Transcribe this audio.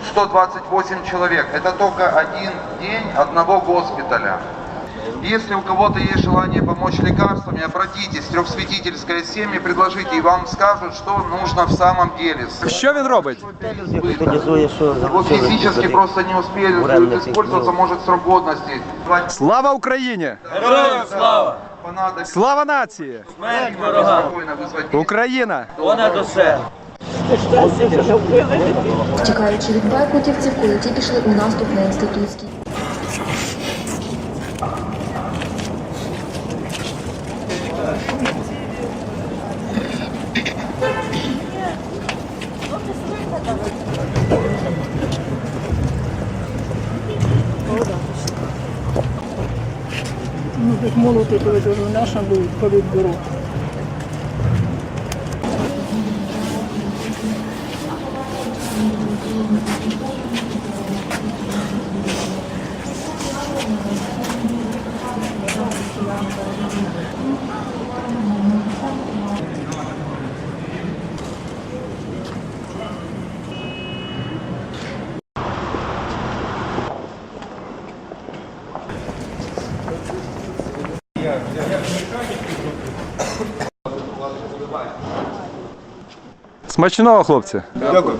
128 человек. Это только один день одного госпиталя. Если у кого-то есть желание помочь лекарствами, обратитесь в трехсветительское семьи, предложите, и вам скажут, что нужно в самом деле. Що він робить? Організує, що Вот физически просто не успели Уральных использоваться, может срок годности. Слава Україні! Героям слава! Понадобится Слава нації! Смерть ворогам! Чекаючи від беркутівців, коли ті пішли у наступ на інститутський. Ну, молоти, коли дуже наша був. Смачного, хлопці! Дякую.